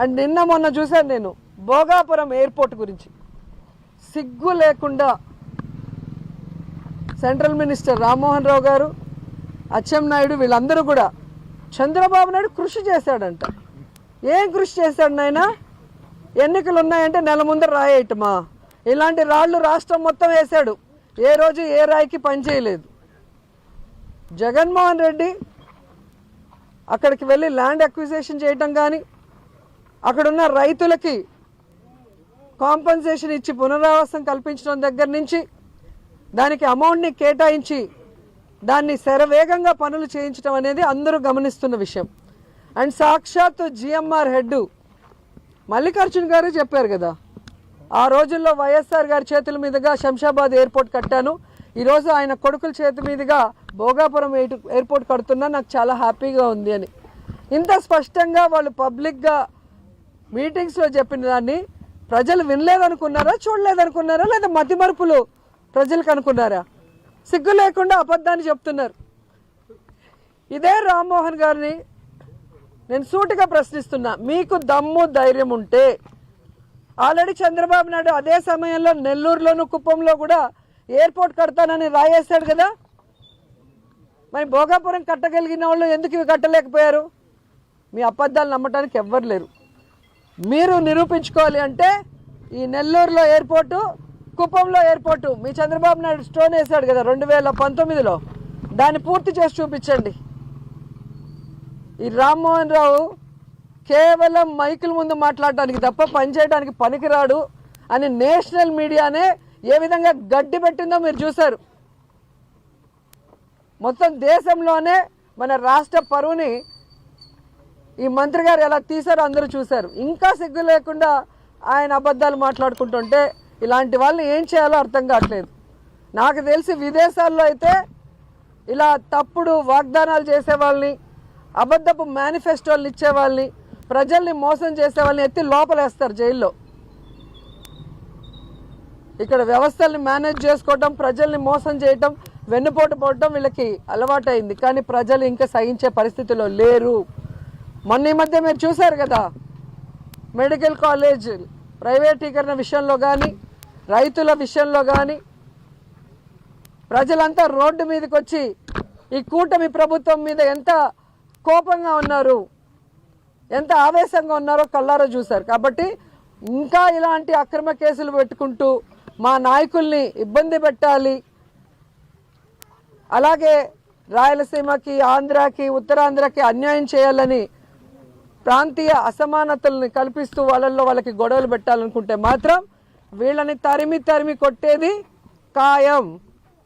And నిన్న మొన్న చూశాను నేను భోగాపురం ఎయిర్పోర్ట్ గురించి. సిగ్గు లేకుండా సెంట్రల్ మినిస్టర్ రామ్మోహన్ రావు గారు అచ్చెం నాయుడు వీళ్ళందరూ కూడా చంద్రబాబు నాయుడు కృషి చేశాడంట. ఏం కృషి చేశాడు నాయన? ఎన్నికలు ఉన్నాయంటే నెల ముందర రాయేయటమా? ఇలాంటి రాళ్ళు రాష్ట్రం మొత్తం వేశాడు. ఏ రోజు ఏ రాయికి పనిచేయలేదు జగన్మోహన్ రెడ్డి అక్కడికి వెళ్ళి ల్యాండ్ అక్విజేషన్ చేయటం కానీ అక్కడున్న రైతులకి కాంపన్సేషన్ ఇచ్చి పునరావాసం కల్పించడం దగ్గర నుంచి దానికి అమౌంట్ని కేటాయించి దాన్ని శరవేగంగా పనులు చేయించడం అనేది అందరూ గమనిస్తున్న విషయం. అండ్ సాక్షాత్తు జిఎంఆర్ హెడ్ మల్లికార్జున్ గారు చెప్పారు కదా ఆ రోజుల్లో వైఎస్ఆర్ గారి చేతుల మీదుగా శంషాబాద్ ఎయిర్పోర్ట్ కట్టాను. ఈరోజు ఆయన కొడుకుల చేతి మీదుగా భోగాపురం ఎయిర్పోర్ట్ కడుతున్నా నాకు చాలా హ్యాపీగా ఉంది అని. ఇంత స్పష్టంగా వాళ్ళు పబ్లిక్గా మీటింగ్స్లో చెప్పిన దాన్ని ప్రజలు వినలేదనుకున్నారా చూడలేదనుకున్నారా లేదా మతిమరుపులు ప్రజలకు అనుకున్నారా? సిగ్గు లేకుండా అబద్ధాన్ని చెప్తున్నారు. ఇదే రామ్మోహన్ గారిని నేను సూటిగా ప్రశ్నిస్తున్నా. మీకు దమ్ము ధైర్యం ఉంటే ఆల్రెడీ చంద్రబాబు నాయుడు అదే సమయంలో నెల్లూరులోను కుప్పంలో కూడా ఎయిర్పోర్ట్ కడతానని రాయేశాడు కదా? మరి భోగాపురం కట్టగలిగిన వాళ్ళు ఎందుకు ఇవి కట్టలేకపోయారు? మీ అబద్ధాలు నమ్మటానికి ఎవ్వరు లేరు. మీరు నిరూపించుకోవాలి అంటే ఈ నెల్లూరులో ఎయిర్పోర్టు కుప్పంలో ఎయిర్పోర్టు మీ చంద్రబాబు నాయుడు స్టోన్ వేశాడు కదా రెండు వేల పంతొమ్మిదిలో. దాన్ని పూర్తి చేసి చూపించండి. ఈ రామ్మోహన్ రావు కేవలం మైకుల ముందు మాట్లాడటానికి తప్ప పనిచేయడానికి పనికిరాడు అని నేషనల్ మీడియానే ఏ విధంగా గడ్డి పెట్టిందో మీరు చూశారు. మొత్తం దేశంలోనే మన రాష్ట్ర పరువుని ఈ మంత్రి గారు ఎలా తీశారో అందరూ చూశారు. ఇంకా సిగ్గు లేకుండా ఆయన అబద్ధాలు మాట్లాడుకుంటుంటే ఇలాంటి వాళ్ళని ఏం చేయాలో అర్థం కావట్లేదు. నాకు తెలిసి విదేశాల్లో అయితే ఇలా తప్పుడు వాగ్దానాలు చేసే వాళ్ళని అబద్ధపు మేనిఫెస్టోలు ఇచ్చే వాళ్ళని ప్రజల్ని మోసం చేసే వాళ్ళని ఎత్తి లోపలేస్తారు జైల్లో. ఇక్కడ వ్యవస్థల్ని మేనేజ్ చేసుకోవటం ప్రజల్ని మోసం చేయటం వెన్నుపోటు పోవటం వీళ్ళకి అలవాటైంది. కానీ ప్రజలు ఇంకా సహించే పరిస్థితిలో లేరు. మొన్న ఈ మధ్య మీరు చూశారు కదా మెడికల్ కాలేజ్ ప్రైవేటీకరణ విషయంలో కానీ రైతుల విషయంలో కానీ ప్రజలంతా రోడ్డు మీదకి వచ్చి ఈ కూటమి ప్రభుత్వం మీద ఎంత కోపంగా ఉన్నారు ఎంత ఆవేశంగా ఉన్నారో కళ్ళారో చూశారు. కాబట్టి ఇంకా ఇలాంటి అక్రమ కేసులు పెట్టుకుంటూ మా నాయకుల్ని ఇబ్బంది పెట్టాలి. అలాగే రాయలసీమకి ఆంధ్రాకి ఉత్తరాంధ్రకి అన్యాయం చేయాలని ప్రాంతీయ అసమానతల్ని కల్పిస్తూ వాళ్ళల్లో వాళ్ళకి గొడవలు పెట్టాలనుకుంటే మాత్రం వీళ్ళని తరిమి తరిమి కొట్టేది ఖాయం.